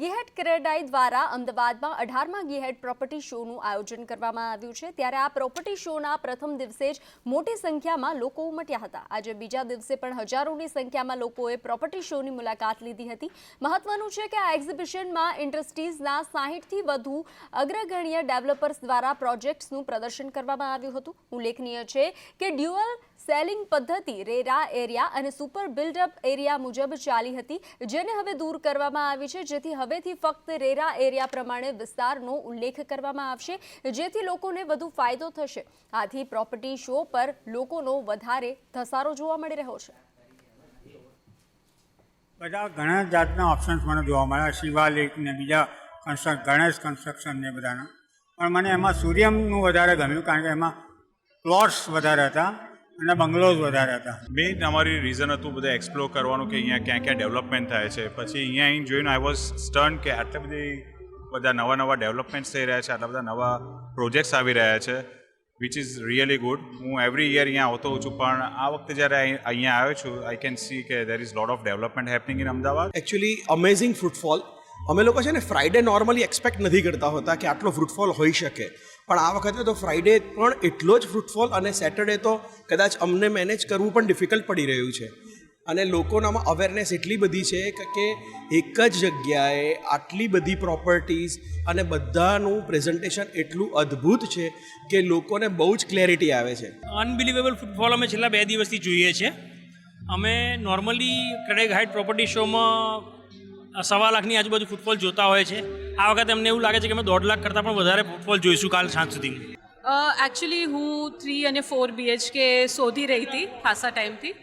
ગેહેટ ક્રેડાઈ દ્વારા અમદાવાદમાં અઢારમાં ગેહેટ પ્રોપર્ટી શોનું આયોજન કરવામાં આવ્યું છે. ત્યારે આ પ્રોપર્ટી શોના પ્રથમ દિવસે જ મોટી સંખ્યામાં લોકો ઉમટ્યા હતા. આજે બીજા દિવસે પણ હજારોની સંખ્યામાં લોકોએ પ્રોપર્ટી શોની મુલાકાત લીધી હતી. મહત્વનું છે કે આ એક્ઝિબિશનમાં ઇન્ડસ્ટ્રીઝના સાહીઠથી વધુ અગ્રગણ્ય ડેવલપર્સ દ્વારા પ્રોજેક્ટ્સનું પ્રદર્શન કરવામાં આવ્યું હતું. ઉલ્લેખનીય છે કે ડ્યુઅલ સેલિંગ પદ્ધતિ રેરા એરિયા અને સુપર બિલ્ડઅપ એરિયા મુજબ ચાલી હતી, જેને હવે દૂર કરવામાં આવી છે. જેથી હવેથી ફક્ત રેરા એરિયા પ્રમાણે વિસ્તારનો ઉલ્લેખ કરવામાં આવશે, જેથી લોકોને વધુ ફાયદો થશે. આથી પ્રોપર્ટી શો પર લોકોનો વધારે ધસારો જોવા મળી રહ્યો છે. બધા ઘણા જાતના ઓપ્શન્સ મને જોવા મળ્યા. શિવાલિક ને બીજા કન્સ્ટ્રક ગણેશ કન્સ્ટ્રક્શન ને બધાના. પણ મને એમાં સૂર્યમનું વધારે ગમ્યું, કારણ કે એમાં પ્લોટ્સ વધારે હતા. અને બંગલોઝ વધારે હતા. મેઇન અમારી રીઝન હતું બધા એક્સપ્લોર કરવાનું કે અહીંયા ક્યાં ક્યાં ડેવલપમેન્ટ થાય છે. પછી અહીંયા અહીં જોઈને આઈ વોઝ સ્ટર્ન કે આટલા બધી બધા નવા નવા ડેવલપમેન્ટ્સ થઈ રહ્યા છે આટલા બધા નવા પ્રોજેક્ટ્સ આવી રહ્યા છે વિચ ઇઝ રિયલી ગુડ હું એવરી યર અહીંયા આવતો હોઉં છું પણ આ વખતે જ્યારે અહીં- અહીંયા આવ્યો છું આઈ કેન સી કે there is lot of development happening in Ahmedabad actually amazing footfall અમે લોકો છે ને ફ્રાઈડે નોર્મલી એક્સપેક્ટ નથી કરતા હોતા કે આટલો ફ્રૂટફોલ હોઈ શકે. પણ આ વખતે તો ફ્રાઈડે પણ એટલો જ ફ્રૂટફોલ અને સેટરડે તો કદાચ અમને મેનેજ કરવું પણ ડિફિકલ્ટ પડી રહ્યું છે. અને લોકોનામાં અવેરનેસ એટલી બધી છે કે- એક જ જગ્યાએ આટલી બધી પ્રોપર્ટીઝ અને બધાનું પ્રેઝન્ટેશન એટલું અદ્ભુત છે કે લોકોને બહુ જ ક્લેરિટી આવે છે. અનબિલિવેબલ ફૂટફોલ અમે છેલ્લા બે દિવસથી જોઈએ છે. અમે નોર્મલી કડેક હાઇટ પ્રોપર્ટી શોમાં સવા લાખની આજુબાજુ ફૂટફોલ જોતા હોય છે. આ વખતે અમને એવું લાગે છે કે અમે દોઢ લાખ કરતાં પણ વધારે ફૂટફોલ જોઈશું કાલ સાંજ સુધી એકચ્યુઅલી હું થ્રી અને ફોર બીએચકે શોધી રહી હતી ખાસા ટાઈમથી.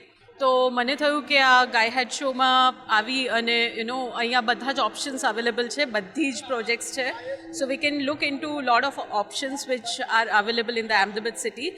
તો મને થયું કે આ ગાય હેડ શોમાં આવી અને યુનો અહીંયા બધા જ ઓપ્શન્સ અવેલેબલ છે, બધી જ પ્રોજેક્ટ્સ છે. So we can look into lot of options which are available in the Ahmedabad city